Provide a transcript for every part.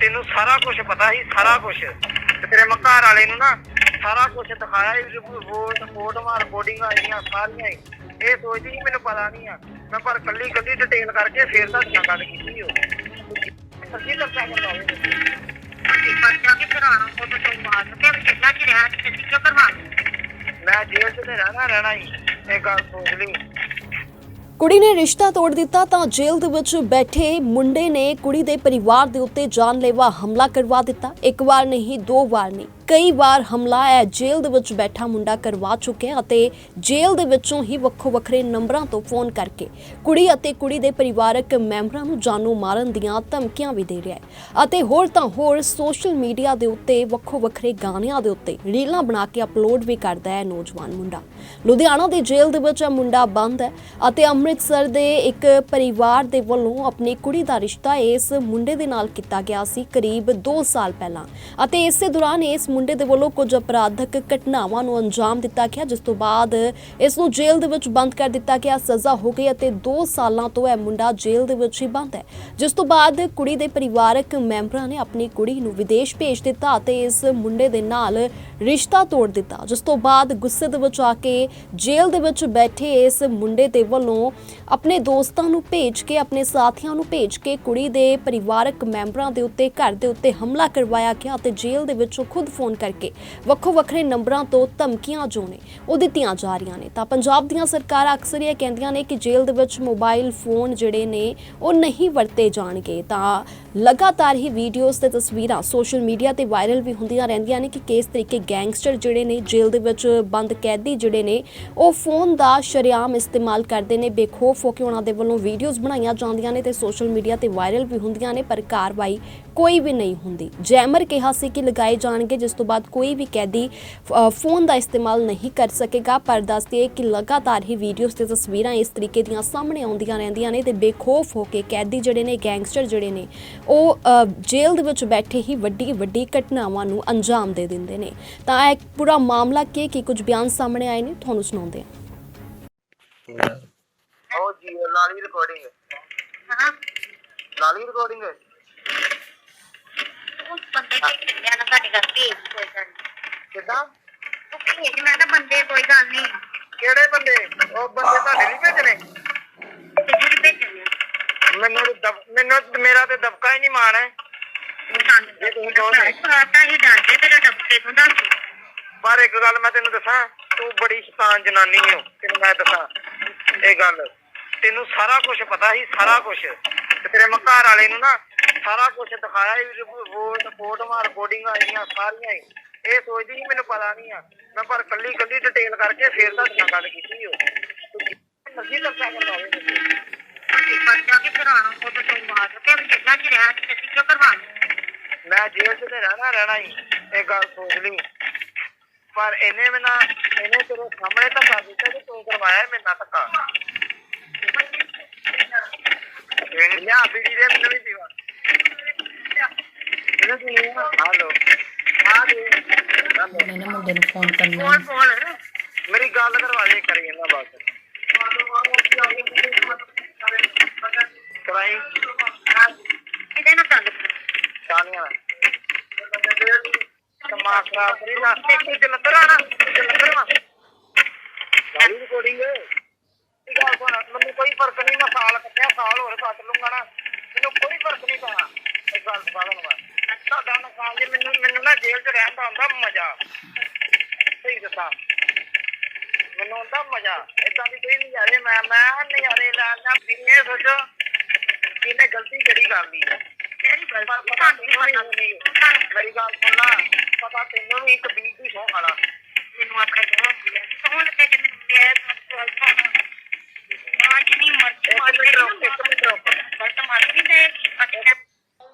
ਤੈਨੂੰ ਸਾਰਾ ਕੁਝ ਪਤਾ ਸੀ ਸਾਰਾ ਕੁਝ ਤੇ ਤੇਰੇ ਮੈਂ ਘਰ ਵਾਲੇ ਨੂੰ ਨਾ ਸਾਰਾ ਕੁਝ ਦਿਖਾਇਆ ਸੀ ਰਿਪੋਰਟ ਫੋਟੋਆਂ ਰਿਕਾਰਡਿੰਗਾਂ ਆਈਆਂ ਸਾਰੀਆਂ ਹੀ। ਇਹ ਸੋਚਦੀ ਸੀ ਮੈਨੂੰ ਪਤਾ ਨਹੀਂ ਆ। ਮੈਂ ਪਰ ਕੱਲੀ ਕੱਲੀ ਡਿਟੇਲ ਕਰਕੇ ਫੇਰ ਨਾਲ ਗੱਲ ਕੀਤੀ ਉਹ। ਸੱਚੀ ਦੱਸਿਆ ਕਰਦਾ ਹੋਵੇ ਤੇ ਤਾਂ ਤੂੰ ਤੇ ਮੈਂ ਜੇਲ੍ਹ 'ਚ ਤੇ ਰਹਿਣਾ ਰਹਿਣਾ ਹੀ। ਇਹ ਗੱਲ ਸੋਚ ਲਈ। ਕੁੜੀ ਨੇ ਰਿਸ਼ਤਾ ਤੋੜ ਦਿੱਤਾ ਤਾਂ ਜੇਲ੍ਹ ਦੇ ਵਿੱਚ ਬੈਠੇ ਮੁੰਡੇ ਨੇ ਕੁੜੀ ਦੇ ਪਰਿਵਾਰ ਦੇ ਉੱਤੇ ਜਾਨਲੇਵਾ ਹਮਲਾ ਕਰਵਾ ਦਿੱਤਾ। ਇੱਕ ਵਾਰ ਨਹੀਂ, ਦੋ ਵਾਰ ਨਹੀਂ। ਕਈ ਵਾਰ ਹਮਲਾ ਹੈ। ਜੇਲ੍ਹ ਦੇ ਵਿੱਚ ਬੈਠਾ ਮੁੰਡਾ ਕਰਵਾ ਚੁੱਕਿਆ ਅਤੇ ਜੇਲ੍ਹ ਦੇ ਵਿੱਚੋਂ ਹੀ ਵੱਖੋ ਵੱਖਰੇ ਨੰਬਰਾਂ ਤੋਂ ਫੋਨ ਕਰਕੇ ਕੁੜੀ ਅਤੇ ਕੁੜੀ ਦੇ ਪਰਿਵਾਰਕ ਮੈਂਬਰਾਂ ਨੂੰ ਜਾਨੋਂ ਮਾਰਨ ਦੀਆਂ ਧਮਕੀਆਂ ਵੀ ਦੇ ਰਿਹਾ ਹੈ। ਅਤੇ ਹੋਰ ਤਾਂ ਹੋਰ ਸੋਸ਼ਲ ਮੀਡੀਆ ਦੇ ਉੱਤੇ ਵੱਖੋ ਵੱਖਰੇ ਗਾਣਿਆਂ ਦੇ ਉੱਤੇ ਰੀਲਾਂ ਬਣਾ ਕੇ ਅਪਲੋਡ ਵੀ ਕਰਦਾ ਹੈ ਨੌਜਵਾਨ ਮੁੰਡਾ। ਲੁਧਿਆਣਾ ਦੀ ਜੇਲ੍ਹ ਦੇ ਵਿੱਚ ਇਹ ਮੁੰਡਾ ਬੰਦ ਹੈ ਅਤੇ ਅੰਮ੍ਰਿਤਸਰ ਦੇ ਇੱਕ ਪਰਿਵਾਰ ਦੇ ਵੱਲੋਂ ਆਪਣੀ ਕੁੜੀ ਦਾ ਰਿਸ਼ਤਾ ਇਸ ਮੁੰਡੇ ਦੇ ਨਾਲ ਕੀਤਾ ਗਿਆ ਸੀ ਕਰੀਬ 2 ਸਾਲ ਪਹਿਲਾਂ। ਅਤੇ ਇਸੇ ਦੌਰਾਨ ਇਸ ਮੁੰਡੇ ਦੇ ਵੱਲੋਂ ਕੁਝ ਅਪਰਾਧਕ ਘਟਨਾਵਾਂ ਨੂੰ ਅੰਜਾਮ ਦਿੱਤਾ ਗਿਆ, ਜਿਸ ਤੋਂ ਬਾਅਦ ਇਸ ਨੂੰ ਜੇਲ੍ਹ ਦੇ ਵਿੱਚ ਬੰਦ ਕਰ ਦਿੱਤਾ ਗਿਆ, ਸਜ਼ਾ ਹੋ ਗਈ ਅਤੇ 2 ਸਾਲਾਂ ਤੋਂ ਇਹ ਮੁੰਡਾ ਜੇਲ੍ਹ ਦੇ ਵਿੱਚ ਹੀ ਬੰਦ ਹੈ। ਜਿਸ ਤੋਂ ਬਾਅਦ ਕੁੜੀ ਦੇ ਪਰਿਵਾਰਕ ਮੈਂਬਰਾਂ ਨੇ ਆਪਣੀ ਕੁੜੀ ਨੂੰ ਵਿਦੇਸ਼ ਭੇਜ ਦਿੱਤਾ ਅਤੇ ਇਸ ਮੁੰਡੇ ਦੇ ਨਾਲ ਰਿਸ਼ਤਾ ਤੋੜ ਦਿੱਤਾ। ਜਿਸ ਤੋਂ ਬਾਅਦ ਗੁੱਸੇ ਦੇ ਵਿੱਚ ਆ ਕੇ ਜੇਲ੍ਹ ਦੇ ਵਿੱਚ ਬੈਠੇ ਇਸ ਮੁੰਡੇ ਦੇ ਵੱਲੋਂ ਆਪਣੇ ਦੋਸਤਾਂ ਨੂੰ ਭੇਜ ਕੇ, ਆਪਣੇ ਸਾਥੀਆਂ ਨੂੰ ਭੇਜ ਕੇ ਕੁੜੀ ਦੇ ਪਰਿਵਾਰਕ ਮੈਂਬਰਾਂ ਦੇ ਉੱਤੇ, ਘਰ ਦੇ ਉੱਤੇ ਹਮਲਾ ਕਰਵਾਇਆ ਗਿਆ ਅਤੇ ਜੇਲ੍ਹ ਦੇ ਵਿੱਚੋਂ ਖੁਦ ਫੋਨ ਕਰਕੇ। ਵੱਖੋ ਵੱਖਰੇ ਨੰਬਰਾਂ ਤੋਂ ਧਮਕੀਆਂ ਜੋ ਨੇ, ਉਹ ਦਿੱਤੀਆਂ ਜਾ ਰਹੀਆਂ ਨੇ। ਤਾਂ ਪੰਜਾਬ ਦੀਆਂ ਸਰਕਾਰਾਂ ਅਕਸਰ ਇਹ ਕਹਿੰਦੀਆਂ ਨੇ ਕਿ ਜੇਲ੍ਹ ਦੇ ਵਿੱਚ ਮੋਬਾਈਲ ਫੋਨ ਜਿਹੜੇ ਨੇ, ਉਹ ਨਹੀਂ ਵਰਤੇ ਜਾਣਗੇ। ਤਾਂ ਲਗਾਤਾਰ ਹੀ ਵੀਡੀਓਜ਼ ਤੇ ਤਸਵੀਰਾਂ ਸੋਸ਼ਲ ਮੀਡੀਆ ਤੇ ਵਾਇਰਲ ਵੀ ਹੁੰਦੀਆਂ ਰਹਿੰਦੀਆਂ ਨੇ ਕਿ ਕਿਸ ਤਰੀਕੇ ਗੈਂਗਸਟਰ ਜਿਹੜੇ ਨੇ ਜੇਲ੍ਹ ਦੇ ਵਿੱਚ ਬੰਦ ਕੈਦੀ ਜਿਹੜੇ ਨੇ, ਉਹ ਫੋਨ ਦਾ ਸ਼ਰੇਆਮ ਇਸਤੇਮਾਲ ਕਰਦੇ ਨੇ। ਬੇਖੌਫ ਹੋ ਕੇ ਉਹਨਾਂ ਦੇ ਵੱਲੋਂ ਵੀਡੀਓਜ਼ ਬਣਾਈਆਂ ਜਾਂਦੀਆਂ ਨੇ ਤੇ ਸੋਸ਼ਲ ਮੀਡੀਆ ਤੇ ਵਾਇਰਲ ਵੀ ਹੁੰਦੀਆਂ ਨੇ, ਪਰ ਕਾਰਵਾਈ ਕੋਈ ਵੀ ਨਹੀਂ ਹੁੰਦੀ। ਜੈਮਰ ਕਿਹਾ ਸੀ ਕਿ ਲਗਾਏ ਜਾਣਗੇ ਜਿਸ ਤੋਂ ਬਾਅਦ ਕੋਈ ਵੀ ਕੈਦੀ ਫੋਨ ਦਾ ਇਸਤੇਮਾਲ ਨਹੀਂ ਕਰ ਸਕੇਗਾ ਪਰ ਦੱਸਦੀ ਹੈ ਕਿ ਲਗਾਤਾਰ ਹੀ ਵੀਡੀਓਜ਼ ਤੇ ਤਸਵੀਰਾਂ ਇਸ ਤਰੀਕੇ ਦੀਆਂ ਸਾਹਮਣੇ ਆਉਂਦੀਆਂ ਰਹਿੰਦੀਆਂ ਨੇ ਤੇ ਬੇਖੌਫ ਹੋ ਕੇ ਕੈਦੀ ਜਿਹੜੇ ਨੇ ਗੈਂਗਸਟਰ ਜਿਹੜੇ ਨੇ ਉਹ ਜੇਲ੍ਹ ਦੇ ਵਿੱਚ ਬੈਠੇ ਹੀ ਵੱਡੀ ਵੱਡੀ ਘਟਨਾਵਾਂ ਨੂੰ ਅੰਜਾਮ ਦੇ ਦਿੰਦੇ ਨੇ। ਤਾਂ ਇਹ ਪੂਰਾ ਮਾਮਲਾ ਕੀ ਕੀ ਕੁਝ ਬਿਆਨ ਸਾਹਮਣੇ ਆਏ ਨੇ? ਤੁਹਾਨੂੰ ਸੁਣਾਉਂਦੇ ਹਾਂ। ਉਹ ਜੀ ਲਾਲੀ ਰਿਕਾਰਡਿੰਗ ਹਾਂ। ਲਾਲੀ ਰਿਕਾਰਡਿੰਗ ਉਸ ਬੰਦੇ ਕੇ ਕਿੰਨਿਆ ਨਾ ਸਾਡੀ ਗੱਲ ਭੇਜ ਕੋਈ ਗੱਲ ਨੀ। ਕਿੱਦਾਂ ਤੂੰ ਭੇਜ ਮੈਂ ਤਾਂ ਬੰਦੇ ਕੋਈ ਗੱਲ ਨਹੀਂ। ਕਿਹੜੇ ਬੰਦੇ? ਉਹ ਬੰਦੇ ਤੁਹਾਡੇ ਨਹੀਂ ਭੇਜਣੇ? ਤੇ ਜਿਹੜੇ ਭੇਜਣੇ ਮੈਨੂੰ ਤਾਂ ਦਬ- ਮੈਨੂੰ ਤਾਂ- ਮੇਰਾ ਤੇ ਦਬਕਾ ਹੀ ਨਹੀਂ ਮਾਣ ਹੈ। ਇਹ ਤੁਸੀਂ ਕਹੋ ਤੇ। ਪਤਾ ਹੀ ਡਾਂਦੇ ਤੇਰੇ ਡੱਬੇ ਤੋਂ ਦੱਸ। ਪਰ ਇੱਕ ਗੱਲ ਮੈਂ ਤੈਨੂੰ ਦੱਸਾਂ ਤੂੰ ਬੜੀ ਸ਼ੈਤਾਨ ਜਨਾਨੀ ਹੋ ਤੈਨੂੰ ਮੈਂ ਦੱਸਾਂ। ਇਹ ਗੱਲ ਤੈਨੂੰ ਸਾਰਾ ਕੁਝ ਪਤਾ ਸੀ ਸਾਰਾ ਕੁਝ ਤੇ ਤੇਰੇ ਮੈਂ ਘਰ ਵਾਲੇ ਨੂੰ ਨਾ ਸਾਰਾ ਕੁਝ ਦਿਖਾਇਆ ਸੀ ਰਿਪੋਰਟ ਫੋਟੋਆਂ ਰਿਕਾਰਡਿੰਗਾਂ ਆਈਆਂ ਸਾਰੀਆਂ ਹੀ। ਇਹ ਸੋਚਦੀ ਸੀ, ਮੈਨੂੰ ਪਤਾ ਨਹੀਂ ਆ। ਮੈਂ ਪਰ ਕੱਲੀ ਕੱਲੀ ਡਿਟੇਲ ਕਰਕੇ ਫੇਰ ਤੁਹਾਡੇ ਗੱਲ ਕੀਤੀ ਹੋ ਮਰਜ਼ੀ ਦੱਸਿਆ ਕਰਦਾ ਹੋਵੇ। ਮੈਂ ਜੇਲ੍ਹ 'ਚ ਤੇ ਰਹਿਣਾ ਰਹਿਣਾ ਹੀ। ਇਹ ਗੱਲ ਸੋਚ ਲਈ। ਪਰ ਇਹਨੇ ਮੈਨਾਂ ਇਹਨੇ ਤੇਰੇ ਸਾਹਮਣੇ ਧੱਕਾ ਦਿੱਤਾ ਤੇ ਤੂੰ ਕਰਵਾਇਆ ਮੇਰੇ ਨਾਲ ਧੱਕਾ। ਇਹ ਲਿਆ ਬੀੜੀ ਦੇ ਮੈਨੂੰ ਵੀ ਪੀਵਾ। ਹਾਲੋ। ਹੈਲੋ। ਮੈਨੇ ਮੁੰਡੇ ਨੂੰ ਫੋਨ ਕਰਨਾ ਬੋਲ ਬੋਲ ਮੇਰੀ ਗੱਲ ਕਰਵਾ ਦੇ ਕਰੀ ਇਹਨਾਂ ਬਸ। ਕਰਾਈ। ਇਹਦੇ ਨਾਲ ਗੱਲ ਦਿਮਾਗ ਖਰਾਬ ਕਰੀ ਨਾ। ਤੂੰ ਜਲੰਧਰ ਆਣਾ ਜਲੰਧਰ ਆ। ਰਿਕਾਰਡਿੰਗ ਗੱਲ ਸੁਣ ਮੈਨੂੰ ਕੋਈ ਫ਼ਰਕ ਨਹੀਂ। ਮੈਂ ਸਾਲ ਕੱਟਿਆ। ਸਾਲ ਹੋਰ ਕੱਟ ਲੂੰਗਾ ਨਾ। ਮੈਨੂੰ ਕੋਈ ਫ਼ਰਕ ਨਹੀਂ ਪੈਣਾ। ਇਹ ਗੱਲ ਸਾਧਨ ਵਾ ਤੁਹਾਡਾ ਨੁਕਸਾਨ ਜੇ ਮੈਨੂੰ ਮੈਨੂੰ ਨਾ ਜੇਲ੍ਹ 'ਚ ਰਹਿਣ ਦਾ ਆਉਂਦਾ ਮਜ਼ਾ। ਸਹੀ ਦੱਸਾਂ। ਮੈਨੂੰ ਆਉਂਦਾ ਮਜ਼ਾ। ਏਦਾਂ ਦੀ ਕੋਈ ਨਜ਼ਾਰੇ ਮੈਂ ਮੈਂ ਨਜ਼ਾਰੇ ਲੈਣਾ ਪੀਨੇ ਸੋਚੋ। ਕਿਨੇ ਗਲਤੀ ਕਿਹੜੀ ਕਰ ਲਈ। ਪਰ ਗਲਤੀ ਪਤਾ ਤੈਨੂੰ ਵੀ ਨਹੀਂ। ਮੇਰੀ ਗੱਲ ਸੁਣ ਲਾ। ਪਤਾ ਤੈਨੂੰ ਵੀ ਇੱਕ ਬੀਜ ਦੀ ਸੌਂ ਖਾਲਾ ਮੈਨੂੰ ਆਪਣੇ ਕੋਲ ਸੋਹਣ ਤੇ ਕਿ ਮੈਂ ਅੱਜ ਨਹੀਂ ਮਰਜ਼ੀ ਇੱਕ ਮਿੰਟ ਰੁਕ ਇੱਕ ਮਿੰਟ ਰੁਕ ਗਲਤ ਮਾਰ ਨਹੀਂ ਦੇ ਅੱਛਾ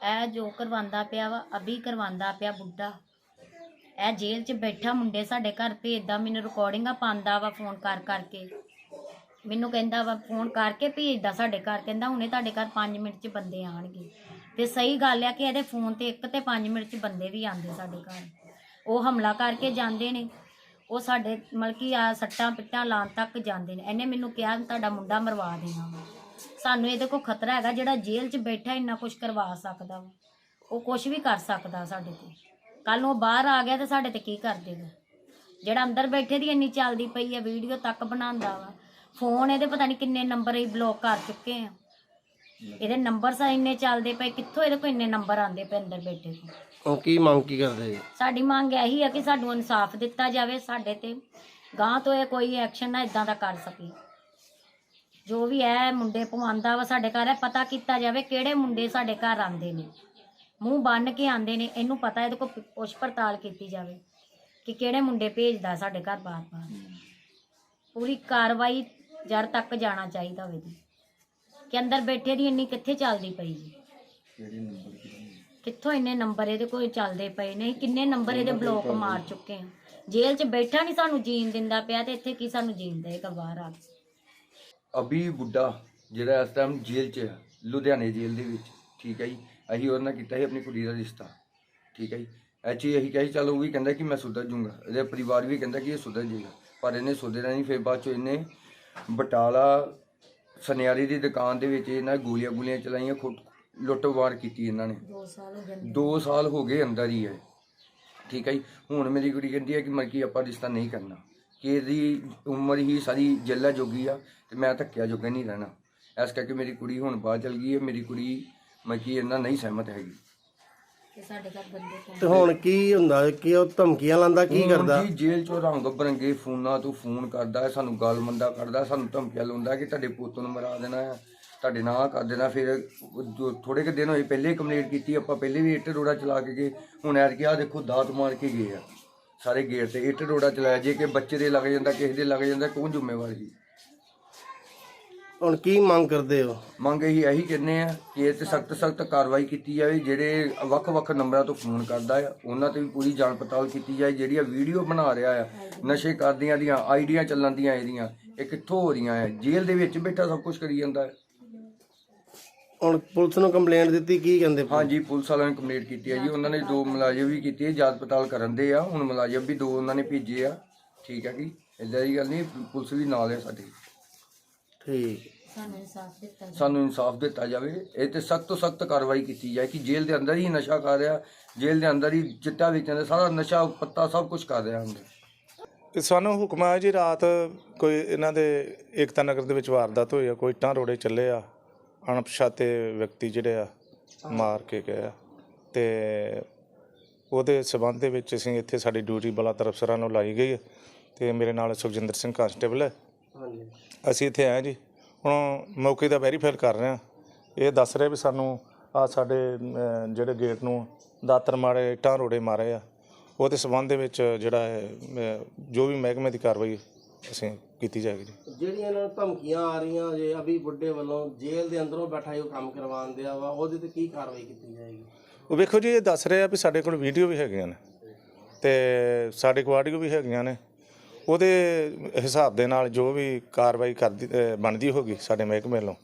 ਇਹ ਜੋ ਕਰਵਾਉਂਦਾ ਪਿਆ ਵਾ, ਅਭੀ ਕਰਵਾਉਂਦਾ ਪਿਆ ਬੁੱਢਾ। ਇਹ ਜੇਲ੍ਹ 'ਚ ਬੈਠਾ ਮੁੰਡੇ ਸਾਡੇ ਘਰ ਭੇਜਦਾ, ਮੈਨੂੰ ਰਿਕਾਰਡਿੰਗਾਂ ਪਾਉਂਦਾ ਵਾ ਫੋਨ ਕਰ ਕਰਕੇ। ਮੈਨੂੰ ਕਹਿੰਦਾ ਵਾ ਫੋਨ ਕਰਕੇ ਭੇਜਦਾ ਸਾਡੇ ਘਰ, ਕਹਿੰਦਾ ਹੁਣੇ ਤੁਹਾਡੇ ਘਰ 5 ਮਿੰਟ 'ਚ ਬੰਦੇ ਆਣਗੇ ਤੇ ਸਹੀ ਗੱਲ ਆ ਕਿ ਇਹਦੇ ਫੋਨ ਤੇ ਇੱਕ ਤੇ 5 ਮਿੰਟ 'ਚ ਬੰਦੇ ਵੀ ਆਉਂਦੇ ਸਾਡੇ ਘਰ। ਉਹ ਹਮਲਾ ਕਰਕੇ ਜਾਂਦੇ ਨੇ। ਉਹ ਸਾਡੇ, ਮਤਲਬ ਕਿ ਆ ਸੱਟਾਂ ਪਿੱਟਾਂ ਲਾਉਣ ਤੱਕ ਜਾਂਦੇ ਨੇ। ਇਹਨੇ ਮੈਨੂੰ ਕਿਹਾ ਤੁਹਾਡਾ ਮੁੰਡਾ ਮਰਵਾ ਦੇਣਾ ਵਾ। ਸਾਨੂੰ ਇਹਦੇ ਕੋਲ ਖਤਰਾ ਹੈਗਾ ਜਿਹੜਾ ਜੇਲ੍ਹ 'ਚ ਬੈਠਾ ਇੰਨਾ ਕੁਝ ਕਰਵਾ ਸਕਦਾ ਵਾ। ਉਹ ਕੁਝ ਵੀ ਕਰ ਸਕਦਾ ਸਾਡੇ ਤੇ ਕੱਲ ਨੂੰ ਉਹ ਬਾਹਰ ਆ ਗਿਆ ਤੇ ਸਾਡੇ ਤੇ ਕੀ ਕਰ ਦੇਗਾ? ਜਿਹੜਾ ਅੰਦਰ ਬੈਠੇ ਦੀ ਇੰਨੀ ਚੱਲਦੀ ਪਈ ਹੈ ਵੀਡੀਓ ਤੱਕ ਬਣਾਉਂਦਾ ਵਾ। ਫੋਨ ਇਹਦੇ ਪਤਾ ਨਹੀਂ ਕਿੰਨੇ ਨੰਬਰ ਹੀ ਬਲੌਕ ਕਰ ਚੁੱਕੇ ਆ। ਇਹਦੇ ਨੰਬਰ ਸਾ ਇੰਨੇ ਚੱਲਦੇ ਪਏ ਕਿੱਥੋਂ ਇਹਦੇ ਕੋਲ ਇੰਨੇ ਨੰਬਰ ਆਉਂਦੇ ਪਏ ਅੰਦਰ ਬੈਠੇ ਤੋਂ? ਹੁਣ ਕੀ ਮੰਗ ਕੀ ਕਰਦੇ ਜੀ? ਸਾਡੀ ਮੰਗ ਇਹੀ ਹੈ ਕਿ ਸਾਨੂੰ ਇਨਸਾਫ ਦਿੱਤਾ ਜਾਵੇ ਸਾਡੇ ਤੇ। ਗਾਂ ਤੋਂ ਇਹ ਕੋਈ ਐਕਸ਼ਨ ਨਾ ਇਦਾਂ ਦਾ ਕਰ ਸਕੇ। ਜੋ ਵੀ ਹੈ ਮੁੰਡੇ ਪਵਾਉਂਦਾ ਵਾ ਸਾਡੇ ਘਰ ਹੈ ਪਤਾ ਕੀਤਾ ਜਾਵੇ ਕਿਹੜੇ ਮੁੰਡੇ ਸਾਡੇ ਘਰ ਆਉਂਦੇ ਨੇ। ਮੂੰਹ ਬੰਨ ਕੇ ਆਉਂਦੇ ਨੇ ਇਹਨੂੰ ਪਤਾ ਇਹਦੇ ਕੋਲ ਪੁੱਛ ਪੜਤਾਲ ਕੀਤੀ ਜਾਵੇ ਕਿ ਕਿਹੜੇ ਮੁੰਡੇ ਭੇਜਦਾ ਸਾਡੇ ਘਰ ਬਾਰ-ਬਾਰ। ਪੂਰੀ ਕਾਰਵਾਈ ਜੜ ਤੱਕ ਜਾਣਾ ਚਾਹੀਦਾ ਹੋਵੇ ਜੀ ਕਿ ਅੰਦਰ ਬੈਠੇ ਦੀ ਇੰਨੀ ਕਿੱਥੇ ਚੱਲਦੀ ਪਈ ਜੀ? ਕਿੱਥੋਂ ਇੰਨੇ ਨੰਬਰ ਇਹਦੇ ਕੋਲ ਚੱਲਦੇ ਪਏ ਨੇ? ਕਿੰਨੇ ਨੰਬਰ ਇਹਦੇ ਬਲੌਕ ਮਾਰ ਚੁੱਕੇ ਆ? ਜੇਲ੍ਹ 'ਚ ਬੈਠਾ ਨਹੀਂ ਸਾਨੂੰ ਜੀਣ ਦਿੰਦਾ ਪਿਆ ਤੇ ਇੱਥੇ ਕੀ ਸਾਨੂੰ ਜੀਣ ਦੇਗਾ ਬਾਹਰ ਆ ਕੇ? ਅਭੀ ਬੁੱਢਾ ਜਿਹੜਾ ਇਸ ਟਾਈਮ ਜੇਲ੍ਹ 'ਚ ਹੈ ਲੁਧਿਆਣੇ ਜੇਲ੍ਹ ਦੇ ਵਿੱਚ ਠੀਕ ਹੈ ਜੀ। ਅਸੀਂ ਉਹਦੇ ਨਾਲ ਕੀਤਾ ਸੀ ਆਪਣੀ ਕੁੜੀ ਦਾ ਰਿਸ਼ਤਾ ਠੀਕ ਹੈ ਜੀ। ਐਚੀ ਅਸੀਂ ਕਿਹਾ ਚਲ ਉਹ ਵੀ ਕਹਿੰਦਾ ਕਿ ਮੈਂ ਸੁਧਰ ਜੂੰਗਾ ਇਹਦੇ ਪਰਿਵਾਰ ਵੀ ਕਹਿੰਦਾ ਕਿ ਇਹ ਸੁਧਰ ਜਾਏਗਾ ਪਰ ਇਹਨੇ ਸੁਧਰਿਆ ਨਹੀਂ ਫਿਰ ਬਾਅਦ ਚੋਂ ਇਹਨੇ ਬਟਾਲਾ ਸੁਨਿਆਰੀ ਦੀ ਦੁਕਾਨ ਦੇ ਵਿੱਚ ਇਹਨਾਂ ਗੋਲੀਆਂ ਗੋਲੀਆਂ ਚਲਾਈਆਂ ਖੁੱਟ ਲੁੱਟਵਾਰ ਕੀਤੀ ਇਹਨਾਂ ਨੇ। 2 ਸਾਲ ਹੋ ਗਏ 2 ਸਾਲ ਹੋ ਗਏ ਅੰਦਰ ਹੀ ਹੈ ਠੀਕ ਹੈ ਜੀ। ਹੁਣ ਮੇਰੀ ਕੁੜੀ ਕਹਿੰਦੀ ਹੈ ਕਿ ਮਰਕੀ ਆਪਾਂ ਰਿਸ਼ਤਾ ਨਹੀਂ ਕਰਨਾ। ਕਿ ਇਹਦੀ ਉਮਰ ਹੀ ਸਾਰੀ ਜੇਲਾ ਜੋਗੀ ਆ ਤੇ ਮੈਂ ਧੱਕਿਆ ਜੋਗਾ ਨਹੀਂ ਰਹਿਣਾ। ਇਸ ਕਰਕੇ ਮੇਰੀ ਕੁੜੀ ਹੁਣ ਬਾਹਰ ਚਲ ਗਈ ਹੈ ਮੇਰੀ ਕੁੜੀ ਮਰਕੀ ਇਹਨਾਂ ਨਹੀਂ ਸਹਿਮਤ ਹੈਗੀ। ਤੇ ਸਾਡੇ ਘਰ ਬੰਦੇ ਕੋਲ ਤੇ ਹੁਣ ਕੀ ਹੁੰਦਾ ਕਿ ਉਹ ਧਮਕੀਆਂ ਲਾਂਦਾ ਕੀ ਹੁਣ ਕਰਦਾ? ਜੀ ਜੇਲ੍ਹ ਚੋਂ ਰੰਗ ਬਰੰਗੇ ਫੋਨਾਂ ਤੋਂ ਫੋਨ ਕਰਦਾ ਹੈ ਸਾਨੂੰ ਗਾਲ ਮੰਦਾ ਕਰਦਾ ਸਾਨੂੰ ਧਮਕੀਆਂ ਲਾਉਂਦਾ ਕਿ ਤੁਹਾਡੇ ਪੁੱਤ ਨੂੰ ਮਰਾ ਦੇਣਾ ਹੈ ਤੁਹਾਡੇ ਨਾਲ ਕਰ ਦੇਣਾ। ਫਿਰ ਥੋੜੇ ਕੁ ਦਿਨ ਹੋਏ ਪਹਿਲੇ ਕੰਪਲੇਂਟ ਕੀਤੀ ਆਪਾਂ ਪਹਿਲੇ ਵੀ ਇੱਟ ਰੋੜਾ ਚਲਾ ਕੇ ਗਏ। ਹੁਣ ਐਰ ਆ ਦੇਖੋ ਦਾਤ ਮਾਰ ਕੇ ਗਏ ਆ। ਸਾਰੇ ਗੇਟ ਤੇ ਇੱਟ ਰੋੜਾ ਚਲਾਇਆ ਜੇ ਕਿ ਬੱਚੇ ਦੇ ਲੱਗ ਜਾਂਦਾ ਕਿਸੇ ਦੇ ਲੱਗ ਜਾਂਦਾ ਕੌਣ ਜ਼ਿੰਮੇਵਾਰ ਜੀ ਹੁਣ ਕੀ ਮੰਗ ਕਰਦੇ ਹੋ? ਮੰਗ ਇਹੀ ਇਹੀ ਕਹਿੰਦੇ ਆ ਕਿ ਇਹ ਤੇ ਸਖਤ ਸਖਤ ਕਾਰਵਾਈ ਕੀਤੀ ਜਾਵੇ ਜਿਹੜੇ ਵੱਖ-ਵੱਖ ਨੰਬਰਾਂ ਤੋਂ ਫੋਨ ਕਰਦਾ ਆ ਉਹਨਾਂ ਤੇ ਵੀ ਪੂਰੀ ਜਾਂਚ ਪੜਤਾਲ ਕੀਤੀ ਜਾਏ ਜਿਹੜੀਆਂ ਵੀਡੀਓ ਬਣਾ ਰਿਹਾ ਆ ਨਸ਼ੇ ਕਰਦੀਆਂ ਦੀਆਂ ਆਈਡੀਆਂ ਚੱਲਣ ਦੀਆਂ ਇਹਦੀਆਂ ਇਹ ਕਿੱਥੋਂ ਹੋ ਰਹੀਆਂ ਆ? ਜੇਲ੍ਹ ਦੇ ਵਿੱਚ ਬੈਠਾ ਸਭ ਕੁਝ ਕਰੀ ਜਾਂਦਾ ਹੈ ਹੁਣ ਪੁਲਿਸ ਨੂੰ ਕੰਪਲੇਂਟ ਦਿੱਤੀ ਕੀ ਕਹਿੰਦੇ ਹਾਂਜੀ ਪੁਲਿਸ ਵਾਲਿਆਂ ਨੇ ਕੰਪਲੀਟ ਕੀਤੀ ਹੈ ਜੀ। ਉਹਨਾਂ ਨੇ ਦੋ ਮੁਲਾਜ਼ਮ ਵੀ ਕੀਤੀ ਹੈ ਜਾਂਚ ਪੜਤਾਲ ਕਰਨ ਦੇ ਆ। ਹੁਣ ਮੁਲਾਜ਼ਮ ਵੀ ਦੋ ਉਹਨਾਂ ਨੇ ਭੇਜੇ ਆ। ਠੀਕ ਹੈ ਜੀ। ਇਦਾਂ ਦੀ ਗੱਲ ਨਹੀਂ ਪੁਲਿਸ ਵੀ ਨਾਲ ਹੈ ਸਾਡੀ। ਠੀਕ। ਸਾਨੂੰ ਇਨਸਾਫ ਦਿੱਤਾ ਜਾਵੇ। ਇਹ ਤੇ ਸਖਤ ਤੋਂ ਸਖਤ ਕਾਰਵਾਈ ਕੀਤੀ ਜਾਏ ਕਿ ਜੇਲ੍ਹ ਦੇ ਅੰਦਰ ਹੀ ਨਸ਼ਾ ਕਰ ਰਿਹਾ ਜੇਲ੍ਹ ਦੇ ਅੰਦਰ ਹੀ ਚਿੱਟਾ ਵੇਚਣ ਦਾ ਸਾਰਾ ਨਸ਼ਾ ਪੱਤਾ ਸਭ ਕੁਝ ਕਰ ਰਿਹਾ ਅੰਦਰ। ਤੇ ਸਾਨੂੰ ਹੁਕਮ ਆਇਆ ਜੀ ਰਾਤ ਕੋਈ ਇਹਨਾਂ ਦੇ ਏਕਤਾ ਨਗਰ ਦੇ ਵਿੱਚ ਵਾਰਦਾਤ ਹੋਈ ਆ ਕੋਈ ਇੱਟਾਂ ਰੋੜੇ ਚੱਲੇ ਆ। ਅਣਪਛਾਤੇ ਵਿਅਕਤੀ ਜਿਹੜੇ ਆ ਮਾਰ ਕੇ ਗਏ ਆ। ਤੇ ਉਹਦੇ ਸਬੰਧ ਦੇ ਵਿੱਚ ਅਸੀਂ ਇੱਥੇ ਸਾਡੀ ਡਿਊਟੀ ਬਲਾ ਤਰਫਸਰਾਂ ਨੂੰ ਲਾਈ ਗਈ ਹੈ ਤੇ ਮੇਰੇ ਨਾਲ ਸੁਖਜਿੰਦਰ ਸਿੰਘ ਕਾਂਸਟੇਬਲ ਹੈ ਹਾਂਜੀ। ਅਸੀਂ ਇੱਥੇ ਆਏ ਜੀ। ਹੁਣ ਮੌਕੇ ਦਾ ਵੈਰੀਫਾਈ ਕਰ ਰਹੇ ਆ। ਇਹ ਦੱਸ ਰਹੇ ਵੀ ਸਾਨੂੰ ਆ ਸਾਡੇ ਅਮ, ਜਿਹੜੇ ਗੇਟ ਨੂੰ ਦਾਤਰ ਮਾਰੇ ਇੱਟਾਂ ਰੋੜੇ ਮਾਰੇ ਆ। ਉਹਦੇ ਸਬੰਧ ਦੇ ਵਿੱਚ ਜਿਹੜਾ ਹੈ ਅਮ, ਜੋ ਵੀ ਮਹਿਕਮੇ ਦੀ ਕਾਰਵਾਈ ਅਸੀਂ ਕੀਤੀ ਜਾਏਗੀ ਜੀ। ਜਿਹੜੀਆਂ ਇਹਨਾਂ ਨੂੰ ਧਮਕੀਆਂ ਆ ਰਹੀਆਂ ਜੇ ਅਭੀ ਬੁੱਢੇ ਵੱਲੋਂ ਜੇਲ੍ਹ ਦੇ ਅੰਦਰੋਂ ਬੈਠਾ ਹੀ ਉਹ ਕੰਮ ਕਰਵਾਉਣ ਦਿਆ ਵਾ ਉਹਦੇ ਤੇ ਕੀ ਕਾਰਵਾਈ ਕੀਤੀ ਜਾਏਗੀ? ਉਹ ਵੇਖੋ ਜੀ ਇਹ ਦੱਸ ਰਹੇ ਆ ਵੀ ਸਾਡੇ ਕੋਲ ਵੀਡੀਓ ਵੀ ਹੈਗੀਆਂ ਨੇ ਤੇ ਸਾਡੇ ਕੋਲ ਆਡੀਓ ਵੀ ਹੈਗੀਆਂ ਨੇ। ਉਹਦੇ ਹਿਸਾਬ ਦੇ ਨਾਲ ਜੋ ਵੀ ਕਾਰਵਾਈ ਕਰਦੀ ਅਹ ਬਣਦੀ ਹੋਗੀ ਸਾਡੇ ਮਹਿਕਮੇ ਵੱਲੋਂ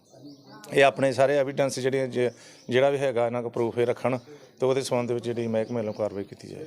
ਇਹ ਆਪਣੇ ਸਾਰੇ ਐਵੀਡੈਂਸ ਜਿਹੜੇ ਜੇ- ਜਿਹੜਾ ਵੀ ਹੈਗਾ ਇਹਨਾਂ ਕੋਲ ਪ੍ਰੂਫ ਇਹ ਰੱਖਣ ਤੇ ਉਹਦੇ ਸੰਬੰਧ ਵਿੱਚ ਜਿਹੜੀ ਮਹਿਕਮੇ ਵੱਲੋਂ ਕਾਰਵਾਈ ਕੀਤੀ ਜਾਏ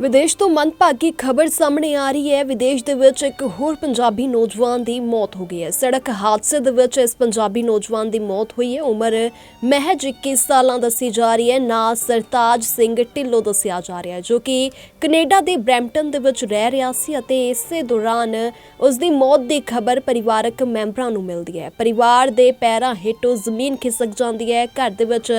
ਵਿਦੇਸ਼ ਤੋਂ ਮੰਦਭਾਗੀ ਖਬਰ ਸਾਹਮਣੇ ਆ ਰਹੀ ਹੈ। ਵਿਦੇਸ਼ ਦੇ ਵਿੱਚ ਇੱਕ ਹੋਰ ਪੰਜਾਬੀ ਨੌਜਵਾਨ ਦੀ ਮੌਤ ਹੋ ਗਈ ਹੈ। ਸੜਕ ਹਾਦਸੇ ਦੇ ਵਿੱਚ ਇਸ ਪੰਜਾਬੀ ਨੌਜਵਾਨ ਦੀ ਮੌਤ ਹੋਈ ਹੈ। ਉਮਰ ਮਹਿਜ 21 ਸਾਲਾਂ ਦੱਸੀ ਜਾ ਰਹੀ ਹੈ। ਨਾਂ ਸਰਤਾਜ ਸਿੰਘ ਢਿੱਲੋਂ ਦੱਸਿਆ ਜਾ ਰਿਹਾ ਹੈ, ਜੋ ਕਿ ਕੈਨੇਡਾ ਦੇ ਬਰੈਂਪਟਨ ਦੇ ਵਿੱਚ ਰਹਿ ਰਿਹਾ ਸੀ ਅਤੇ ਇਸੇ ਦੌਰਾਨ ਉਸ ਦੀ ਮੌਤ ਦੀ ਖਬਰ ਪਰਿਵਾਰਕ ਮੈਂਬਰਾਂ ਨੂੰ ਮਿਲਦੀ ਹੈ। ਪਰਿਵਾਰ ਦੇ ਪੈਰਾਂ ਹੇਠੋਂ ਜ਼ਮੀਨ ਖਿਸਕ ਜਾਂਦੀ ਹੈ। ਘਰ ਦੇ ਵਿੱਚ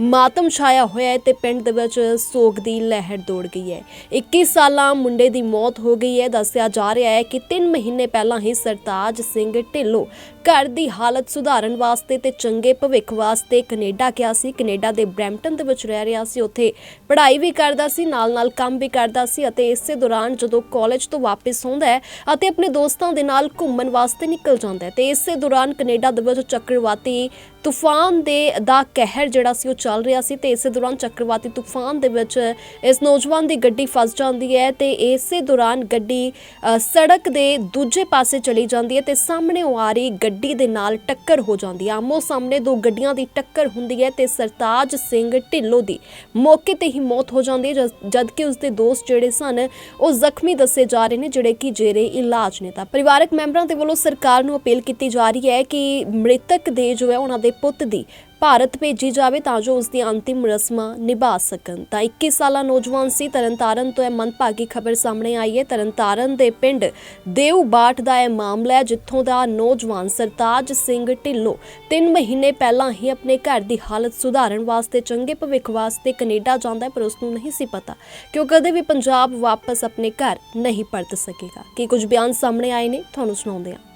ਮਾਤਮ ਛਾਇਆ ਹੋਇਆ ਹੈ ਤੇ ਪਿੰਡ ਦੇ ਵਿੱਚ ਸੋਗ ਦੀ ਲਹਿਰ ਦੌੜ ਗਈ ਹੈ। 21 ਸਾਲਾਂ ਮੁੰਡੇ ਦੀ ਮੌਤ ਹੋ ਗਈ ਹੈ। ਦੱਸਿਆ ਜਾ ਰਿਹਾ ਹੈ ਕਿ 3 ਮਹੀਨੇ ਪਹਿਲਾਂ ਹੀ ਸਰਤਾਜ ਸਿੰਘ ਢਿੱਲੋਂ ਘਰ ਦੀ ਹਾਲਤ ਸੁਧਾਰਨ ਵਾਸਤੇ ਤੇ ਚੰਗੇ ਭਵਿੱਖ ਵਾਸਤੇ ਕੈਨੇਡਾ ਗਿਆ ਸੀ। ਕੈਨੇਡਾ ਦੇ ਬਰੈਂਪਟਨ ਦੇ ਵਿੱਚ ਰਹਿ ਰਿਹਾ ਸੀ। ਉੱਥੇ ਪੜ੍ਹਾਈ ਵੀ ਕਰਦਾ ਸੀ, ਨਾਲ-ਨਾਲ ਕੰਮ ਵੀ ਕਰਦਾ ਸੀ ਅਤੇ ਇਸੇ ਦੌਰਾਨ ਜਦੋਂ ਕਾਲਜ ਤੋਂ ਵਾਪਸ ਆਉਂਦਾ ਹੈ ਅਤੇ ਆਪਣੇ ਦੋਸਤਾਂ ਦੇ ਨਾਲ ਘੁੰਮਣ ਵਾਸਤੇ ਨਿਕਲ ਜਾਂਦਾ ਹੈ, ਤੇ ਇਸੇ ਦੌਰਾਨ ਕੈਨੇਡਾ ਦੇ ਵਿੱਚ ਚੱਕਰਵਾਤੀ ਤੂਫਾਨ ਦੇ ਦਾ ਕਹਿਰ ਜਿਹੜਾ ਸੀ, ਉਹ ਚੱਲ ਰਿਹਾ ਸੀ ਤੇ ਇਸੇ ਦੌਰਾਨ ਚੱਕਰਵਾਤੀ ਤੂਫਾਨ ਦੇ ਵਿੱਚ ਇਸ ਨੌਜਵਾਨ ਦੀ ਗੱਡੀ ਫਸ ਜਾਂਦੀ ਹੈ ਤੇ ਇਸੇ ਦੌਰਾਨ ਗੱਡੀ ਸੜਕ ਦੇ ਦੂਜੇ ਪਾਸੇ ਚਲੀ ਜਾਂਦੀ ਹੈ ਤੇ ਸਾਹਮਣੇ ਆ ਰਹੀ ਗੱਡੀ ਦੇ ਨਾਲ ਟੱਕਰ ਹੋ ਜਾਂਦੀ ਹੈ। ਆਮੋ ਸਾਹਮਣੇ ਦੋ ਗੱਡੀਆਂ ਦੀ ਟੱਕਰ ਹੁੰਦੀ ਹੈ ਤੇ ਸਰਤਾਜ ਸਿੰਘ ਢਿੱਲੋਂ ਦੀ ਮੌਕੇ ਤੇ ਹੀ ਮੌਤ ਹੋ ਜਾਂਦੀ ਹੈ, ਜਦ- ਜਦ ਕਿ ਉਸਦੇ ਦੋਸਤ ਜਿਹੜੇ ਸਨ, ਉਹ ਜ਼ਖਮੀ ਦੱਸੇ ਜਾ ਰਹੇ ਨੇ, ਜਿਹੜੇ ਕਿ ਜੇਰੇ ਇਲਾਜ ਨੇ ਤਾਂ ਪਰਿਵਾਰਕ ਮੈਂਬਰਾਂ ਦੇ ਵੱਲੋਂ ਸਰਕਾਰ ਨੂੰ ਅਪੀਲ ਕੀਤੀ ਜਾ ਰਹੀ ਹੈ ਕਿ ਮ੍ਰਿਤਕ ਦੇ ਜੋ ਹੈ, ਉਹਨਾਂ ਦੇ ਪੁੱਤ ਦੀ ਭਾਰਤ ਭੇਜੀ ਜਾਵੇ ਤਾਂ ਜੋ ਉਸ ਦੀਆਂ ਅੰਤਿਮ ਰਸਮਾਂ ਨਿਭਾ ਸਕਣ। ਤਾਂ 21 ਸਾਲਾ ਨੌਜਵਾਨ ਸੀ। ਤਰਨਤਾਰਨ ਤੋਂ ਇਹ ਮੰਦਭਾਗੀ ਖਬਰ ਸਾਹਮਣੇ ਆਈ ਹੈ। ਤਰਨਤਾਰਨ ਦੇ ਪਿੰਡ ਦੇਉ ਬਾਟ ਦਾ ਇਹ ਮਾਮਲਾ ਹੈ, ਜਿੱਥੋਂ ਦਾ ਨੌਜਵਾਨ ਸਰਤਾਜ ਸਿੰਘ ਢਿੱਲੋਂ 3 ਮਹੀਨੇ ਪਹਿਲਾਂ ਹੀ ਆਪਣੇ ਘਰ ਦੀ ਹਾਲਤ ਸੁਧਾਰਨ ਵਾਸਤੇ ਚੰਗੇ ਭਵਿੱਖ ਵਾਸਤੇ ਕੈਨੇਡਾ ਜਾਂਦਾ ਹੈ, ਪਰ ਉਸ ਨੂੰ ਨਹੀਂ ਸੀ ਪਤਾ ਕਿ ਉਹ ਕਦੇ ਵੀ ਪੰਜਾਬ ਵਾਪਸ ਆਪਣੇ ਘਰ ਨਹੀਂ ਪਰਤ ਸਕੇਗਾ। ਕੀ ਕੁਝ ਬਿਆਨ ਸਾਹਮਣੇ ਆਏ ਨੇ? ਤੁਹਾਨੂੰ ਸੁਣਾਉਂਦੇ ਹਾਂ।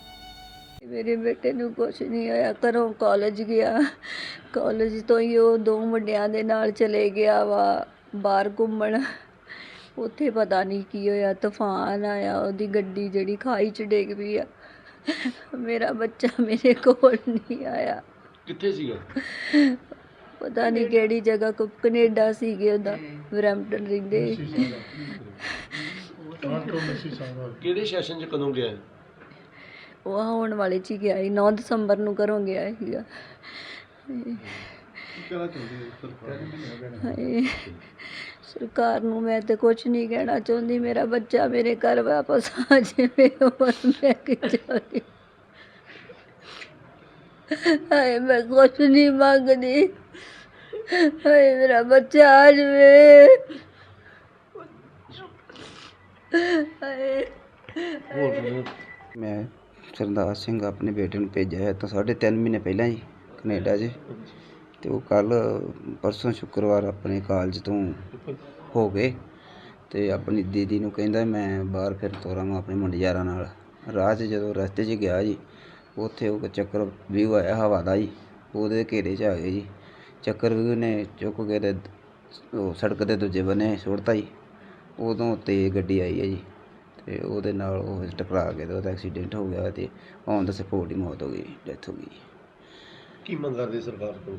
ਮੇਰੇ ਬੇਟੇ ਨੂੰ ਕੁਛ ਨਹੀਂ ਹੋਇਆ ਘਰੋਂ ਕਾਲਜ ਗਿਆ। ਕਾਲਜ ਤੋਂ ਹੀ ਉਹ ਦੋ ਮੁੰਡਿਆਂ ਦੇ ਨਾਲ ਚਲੇ ਗਿਆ ਵਾ ਬਾਹਰ ਘੁੰਮਣ। ਉੱਥੇ ਪਤਾ ਨਹੀਂ ਕੀ ਹੋਇਆ ਤੂਫਾਨ ਆਇਆ ਉਹਦੀ ਗੱਡੀ ਜਿਹੜੀ ਖਾਈ ਚ ਡਿੱਗ ਪਈ ਆ। ਮੇਰਾ ਬੱਚਾ ਮੇਰੇ ਕੋਲ ਨਹੀਂ ਆਇਆ। ਕਿੱਥੇ ਸੀਗਾ? ਪਤਾ ਨਹੀਂ ਕਿਹੜੀ ਜਗ੍ਹਾ ਕੋ ਕੈਨੇਡਾ ਸੀਗੇ ਉਹਦਾ ਬਰੈਂਪਟਨ ਰਹਿੰਦੇ। ਕਿਹੜੇ ਸੈਸ਼ਨ 'ਚ ਕਦੋਂ ਗਿਆ? ਉਹ ਆਉਣ ਵਾਲੇ ਚ ਹੀ ਗਿਆ ਸੀ। 9 ਦਸੰਬਰ ਨੂੰ ਘਰੋਂ ਗਿਆ ਸੀਗਾ ਹਾਏ, ਸਰਕਾਰ ਨੂੰ ਮੈਂ ਤੇ ਕੁਝ ਨਹੀਂ ਕਹਿਣਾ ਚਾਹੁੰਦੀ। ਮੇਰਾ ਬੱਚਾ ਮੇਰੇ ਘਰ ਵਾਪਸ ਆ ਜਾਵੇ, ਹੋਰ ਮੈਂ ਕੀ ਚਾਹੁੰਦੀ? ਹਾਏ, ਮੈਂ ਕੁਝ ਨਹੀਂ ਮੰਗਦੀ। ਹਾਏ, ਮੇਰਾ ਬੱਚਾ ਆ ਜਾਵੇ। ਹਾਏ ਮੈਂ ਸਰਦਾਰ ਸਿੰਘ ਆਪਣੇ ਬੇਟੇ ਨੂੰ ਭੇਜਿਆ ਹੈ ਤਾਂ ਸਾਢੇ ਤਿੰਨ ਮਹੀਨੇ ਪਹਿਲਾਂ ਜੀ ਕੈਨੇਡਾ 'ਚ ਅਤੇ ਉਹ ਕੱਲ ਪਰਸੋਂ ਸ਼ੁੱਕਰਵਾਰ ਆਪਣੇ ਕਾਲਜ ਤੋਂ ਹੋ ਗਏ ਅਤੇ ਆਪਣੀ ਦੀਦੀ ਨੂੰ ਕਹਿੰਦਾ ਮੈਂ ਬਾਹਰ ਫਿਰ ਤੋਰਾਂਗਾ ਆਪਣੇ ਮੁੰਡੇ ਯਾਰਾਂ ਨਾਲ। ਰਾਹ 'ਚ ਜਦੋਂ ਰਸਤੇ 'ਚ ਗਿਆ ਜੀ, ਉੱਥੇ ਉਹ ਚੱਕਰ ਵਿਊ ਆਇਆ ਹਵਾ ਦਾ ਜੀ, ਉਹਦੇ ਘੇਰੇ 'ਚ ਆ ਗਏ ਜੀ। ਚੱਕਰ ਵਿਊ ਨੇ ਚੁੱਕ ਕੇ ਤੇ ਉਹ ਸੜਕ ਦੇ ਦੂਜੇ ਬੰਨੇ ਸੁੱਟਤਾ ਜੀ। ਉਦੋਂ ਤੇਜ਼ ਗੱਡੀ ਆਈ ਹੈ ਜੀ। ਤੇ ਉਹਦੇ ਨਾਲ ਉਹ ਟਕਰਾ ਕੇ ਤੇ ਉਹਦਾ ਐਕਸੀਡੈਂਟ ਹੋ ਗਿਆ ਤੇ ਔਨ ਦਾ ਸਪੋਰਟ ਹੀ ਮੌਤ ਹੋ ਗਈ ਡੈਥ ਹੋ ਗਈ। ਕੀ ਮੰਗ ਕਰਦੇ ਸਰਕਾਰ ਤੋਂ?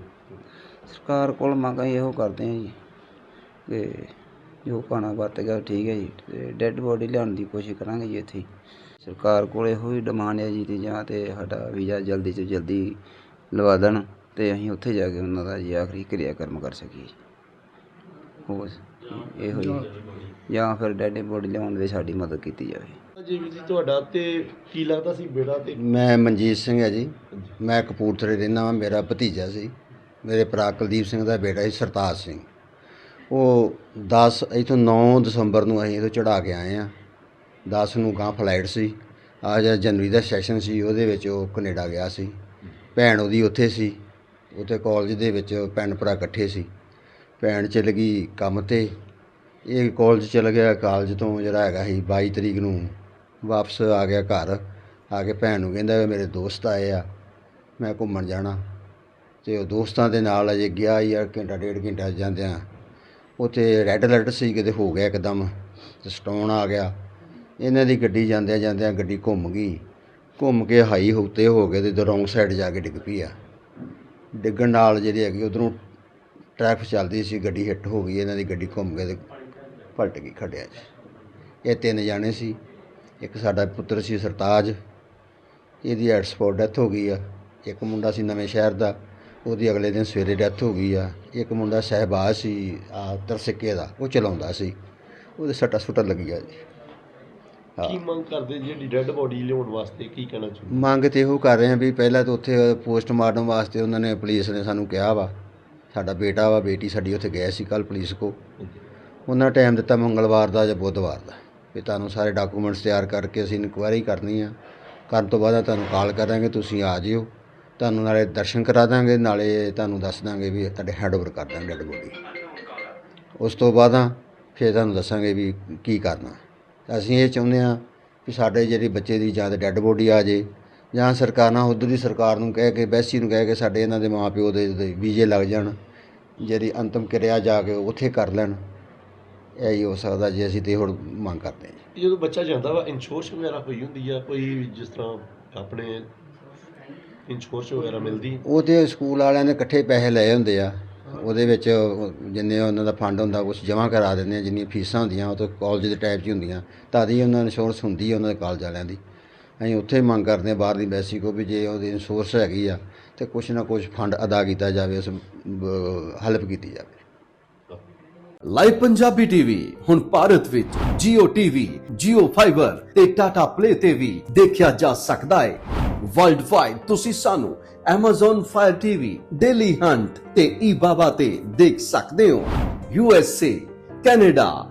ਸਰਕਾਰ ਕੋਲ ਮੰਗਾਂ ਇਹੋ ਕਰਦੇ ਆ ਜੀ ਕਿ ਜੋ ਪਾਣਾ ਵਰਤ ਗਿਆ ਠੀਕ ਹੈ ਜੀ ਤੇ ਡੈੱਡ ਬੋਡੀ ਲਿਆਉਣ ਦੀ ਕੋਸ਼ਿਸ਼ ਕਰਾਂਗੇ ਜੀ ਇੱਥੇ। ਸਰਕਾਰ ਕੋਲ ਇਹੋ ਹੀ ਡਿਮਾਂਡ ਹੈ ਜੀ ਤੇ ਜਾਂ ਤੇ ਸਾਡਾ ਵੀਜ਼ਾ ਜਲਦੀ ਤੋਂ ਜਲਦੀ ਲਵਾ ਦੇਣ ਤੇ ਅਸੀਂ ਉੱਥੇ ਜਾ ਕੇ ਉਹਨਾਂ ਦਾ ਜੀ ਆਖਰੀ ਕਿਰਿਆ ਕਰਮ ਕਰ ਸਕੀਏ। ਹੋਰ ਇਹੋ ਹੀ। ਜਾਂ ਫਿਰ ਡੈੱਡ ਬੋਡੀ ਲਿਆਉਣ ਦੇ ਸਾਡੀ ਮਦਦ ਕੀਤੀ ਜਾਵੇ। ਜੀ ਜੀ ਤੁਹਾਡਾ ਤੇ ਕੀ ਲੱਗਦਾ ਸੀ ਬੇੜਾ ਤੇ? ਮੈਂ ਮਨਜੀਤ ਸਿੰਘ ਹੈ ਜੀ। ਮੈਂ ਕਪੂਰਥਲੇ ਰਹਿੰਦਾ ਹਾਂ ਮੇਰਾ ਭਤੀਜਾ ਸੀ। ਮੇਰੇ ਭਰਾ ਕੁਲਦੀਪ ਸਿੰਘ ਦਾ ਬੇਟਾ ਸੀ ਸਰਤਾਜ ਸਿੰਘ। ਉਹ 10 ਇੱਥੋਂ 9 ਦਸੰਬਰ ਨੂੰ ਅਸੀਂ ਇੱਥੋਂ ਚੜਾ ਕੇ ਆਏ ਆ। 10 ਨੂੰ ਗਾਂ ਫਲਾਈਟ ਸੀ। ਆ ਜਿਹੜਾ ਜਨਵਰੀ ਦਾ ਸੈਸ਼ਨ ਸੀ ਉਹਦੇ ਵਿੱਚ ਉਹ ਕੈਨੇਡਾ ਗਿਆ ਸੀ। ਭੈਣ ਉਹਦੀ ਉੱਥੇ ਸੀ। ਉੱਥੇ ਕਾਲਜ ਦੇ ਵਿੱਚ ਭੈਣ ਭਰਾ ਇਕੱਠੇ ਸੀ। ਭੈਣ ਚਲ ਗਈ ਕੰਮ ਤੇ। ਇਹ ਕੋਲਜ ਚਲ ਗਿਆ ਕਾਲਜ ਤੋਂ ਜਿਹੜਾ ਹੈਗਾ ਸੀ ਬਾਈ ਤਰੀਕ ਨੂੰ ਵਾਪਸ ਆ ਗਿਆ ਘਰ। ਆ ਕੇ ਭੈਣ ਨੂੰ ਕਹਿੰਦਾ ਮੇਰੇ ਦੋਸਤ ਆਏ ਆ, ਮੈਂ ਘੁੰਮਣ ਜਾਣਾ। ਅਤੇ ਉਹ ਦੋਸਤਾਂ ਦੇ ਨਾਲ ਅਜੇ ਗਿਆ ਹੀ ਆ, ਘੰਟਾ ਡੇਢ ਘੰਟਾ ਜਾਂਦਿਆਂ। ਉੱਥੇ ਰੈੱਡ ਅਲਰਟ ਸੀ ਕਿਤੇ, ਹੋ ਗਿਆ ਇੱਕਦਮ। ਅਤੇ ਸਟੋਨ ਆ ਗਿਆ। ਇਹਨਾਂ ਦੀ ਗੱਡੀ ਜਾਂਦਿਆਂ ਜਾਂਦਿਆਂ ਗੱਡੀ ਘੁੰਮ ਗਈ। ਘੁੰਮ ਕੇ ਹਾਈ ਉੱਤੇ ਹੋ ਗਏ ਤੇ ਰੌਂਗ ਸਾਈਡ ਜਾ ਕੇ ਡਿੱਗ ਪਈ ਆ। ਡਿੱਗਣ ਨਾਲ ਜਿਹੜੀ ਹੈਗੀ ਉਧਰੋਂ ਟ੍ਰੈਫਿਕ ਚੱਲਦੀ ਸੀ ਗੱਡੀ ਹਿੱਟ ਹੋ ਗਈ ਇਹਨਾਂ ਦੀ ਗੱਡੀ ਘੁੰਮ ਕੇ ਤੇ ਪਲਟ ਗਈ ਖੱਡਿਆਂ 'ਚ। ਇਹ ਤਿੰਨ ਜਾਣੇ ਸੀ ਇੱਕ ਸਾਡਾ ਪੁੱਤਰ ਸੀ ਸਰਤਾਜ ਇਹਦੀ ਐਟ ਸਪੋਟ ਡੈਥ ਹੋ ਗਈ ਆ। ਇੱਕ ਮੁੰਡਾ ਸੀ ਨਵੇਂ ਸ਼ਹਿਰ ਦਾ ਉਹਦੀ ਅਗਲੇ ਦਿਨ ਸਵੇਰੇ ਡੈਥ ਹੋ ਗਈ ਆ। ਇੱਕ ਮੁੰਡਾ ਸਹਿਬਾਜ਼ ਸੀ ਆ ਤਰਸਿੱਕੇ ਦਾ ਉਹ ਚਲਾਉਂਦਾ ਸੀ। ਉਹਦੇ ਸੱਟਾ ਸੁੱਟਾਂ ਲੱਗੀਆਂ ਜੀ। ਕੀ ਮੰਗ ਕਰਦੇ ਜਿਹੜੀ ਡੈੱਡ ਬੋਡੀ ਲਿਆਉਣ ਵਾਸਤੇ ਕੀ ਕਹਿਣਾ ਚਾਹੁੰਦੇ? ਮੰਗ ਤੇ ਇਹੋ ਕਰ ਰਹੇ ਹਾਂ ਵੀ ਪਹਿਲਾਂ ਤਾਂ ਉੱਥੇ ਪੋਸਟਮਾਰਟਮ ਵਾਸਤੇ ਉਹਨਾਂ ਨੇ ਪੁਲਿਸ ਨੇ ਸਾਨੂੰ ਕਿਹਾ ਵਾ। ਸਾਡਾ ਬੇਟਾ ਵਾ ਬੇਟੀ ਸਾਡੀ ਉੱਥੇ ਗਏ ਸੀ ਕੱਲ ਪੁਲਿਸ ਕੋ ਉਹਨਾਂ ਟਾਈਮ ਦਿੱਤਾ ਮੰਗਲਵਾਰ ਦਾ ਜਾਂ ਬੁੱਧਵਾਰ ਦਾ। ਵੀ ਤੁਹਾਨੂੰ ਸਾਰੇ ਡਾਕੂਮੈਂਟਸ ਤਿਆਰ ਕਰਕੇ ਅਸੀਂ ਇਨਕੁਆਇਰੀ ਕਰਨੀ ਆ। ਕਰਨ ਤੋਂ ਬਾਅਦ ਤੁਹਾਨੂੰ ਕਾਲ ਕਰਾਂਗੇ ਤੁਸੀਂ ਆ ਜਿਓ। ਤੁਹਾਨੂੰ ਨਾਲੇ ਦਰਸ਼ਨ ਕਰਾ ਦਾਂਗੇ ਨਾਲੇ ਤੁਹਾਨੂੰ ਦੱਸ ਦਾਂਗੇ ਵੀ ਤੁਹਾਡੇ ਹੈਂਡਓਵਰ ਕਰ ਦਾਂਗੇ ਡੈਡ ਬੋਡੀ ਉਸ ਤੋਂ ਬਾਅਦ ਫਿਰ ਤੁਹਾਨੂੰ ਦੱਸਾਂਗੇ ਵੀ ਕੀ ਕਰਨਾ। ਅਸੀਂ ਇਹ ਚਾਹੁੰਦੇ ਆ ਵੀ ਸਾਡੇ ਜਿਹੜੀ ਬੱਚੇ ਦੀ ਜਾਂ ਡੈੱਡ ਬੋਡੀ ਆ ਜੇ ਜਾਂ ਸਰਕਾਰਾਂ ਉੱਧਰ ਦੀ ਸਰਕਾਰ ਨੂੰ ਕਹਿ ਕੇ ਬੈਸੀ ਨੂੰ ਕਹਿ ਕੇ ਸਾਡੇ ਇਹਨਾਂ ਦੇ ਮਾਪਿਓ ਦੇ ਦੇ ਵੀਜ਼ੇ ਲੱਗ ਜਾਣ ਜਿਹੜੀ ਅੰਤਮ ਕਿਰਿਆ ਜਾ ਕੇ ਉੱਥੇ ਕਰ ਲੈਣ। ਇਹ ਹੀ ਹੋ ਸਕਦਾ ਜੇ ਅਸੀਂ ਤੇ ਹੁਣ ਮੰਗ ਕਰਦੇ ਹਾਂ ਜਦੋਂ ਬੱਚਾ ਜਾਂਦਾ ਵਾ ਇੰਸ਼ੋਰੈਂਸ ਵਗੈਰਾ ਹੋਈ ਹੁੰਦੀ ਆ ਕੋਈ ਜਿਸ ਤਰ੍ਹਾਂ ਆਪਣੇ ਇੰਸ਼ੋਰੈਂਸ ਵਗੈਰਾ ਮਿਲਦੀ? ਉਹ ਤੇ ਸਕੂਲ ਵਾਲਿਆਂ ਨੇ ਇਕੱਠੇ ਪੈਸੇ ਲਏ ਹੁੰਦੇ ਆ। ਉਹਦੇ ਵਿੱਚ ਉਹ ਜਿੰਨੇ ਉਹਨਾਂ ਦਾ ਫੰਡ ਹੁੰਦਾ ਕੁਝ ਜਮ੍ਹਾਂ ਕਰਾ ਦਿੰਦੇ ਆ ਜਿੰਨੀਆਂ ਫੀਸਾਂ ਹੁੰਦੀਆਂ ਉਹ ਤਾਂ ਕਾਲਜ ਦੇ ਟਾਈਪ 'ਚ ਹੀ ਹੁੰਦੀਆਂ। ਤਦ ਹੀ ਉਹਨਾਂ ਦੀ ਇੰਸ਼ੋਰੈਂਸ ਹੁੰਦੀ ਆ ਉਹਨਾਂ ਦੇ ਕਾਲਜ ਵਾਲਿਆਂ ਦੀ। ਅਸੀਂ ਉੱਥੇ ਮੰਗ ਕਰਦੇ ਹਾਂ ਬਾਹਰ ਦੀ ਐਮਬੈਸੀ ਕੋ ਵੀ ਜੇ ਉਹਦੀ ਸੋਰਸ ਹੈਗੀ ਆ ਤੇ ਕੁਛ ਨਾ ਕੁਛ ਫੰਡ ਅਦਾ ਕੀਤਾ ਜਾਵੇ ਉਸ ਹੈਲਪ ਕੀਤੀ ਜਾਵੇ। ਲਾਈਵ ਪੰਜਾਬੀ ਟੀਵੀ ਹੁਣ ਭਾਰਤ ਵਿੱਚ Jio TV, Jio Fiber ਤੇ Tata Play ਤੇ ਵੀ ਦੇਖਿਆ ਜਾ ਸਕਦਾ ਹੈ। ਵਰਲਡ ਵਾਈਡ ਤੁਸੀਂ ਸਾਨੂੰ Amazon Fire TV, Daily Hunt ਤੇ eBaba ਤੇ ਦੇਖ ਸਕਦੇ ਹੋ। USA, Canada,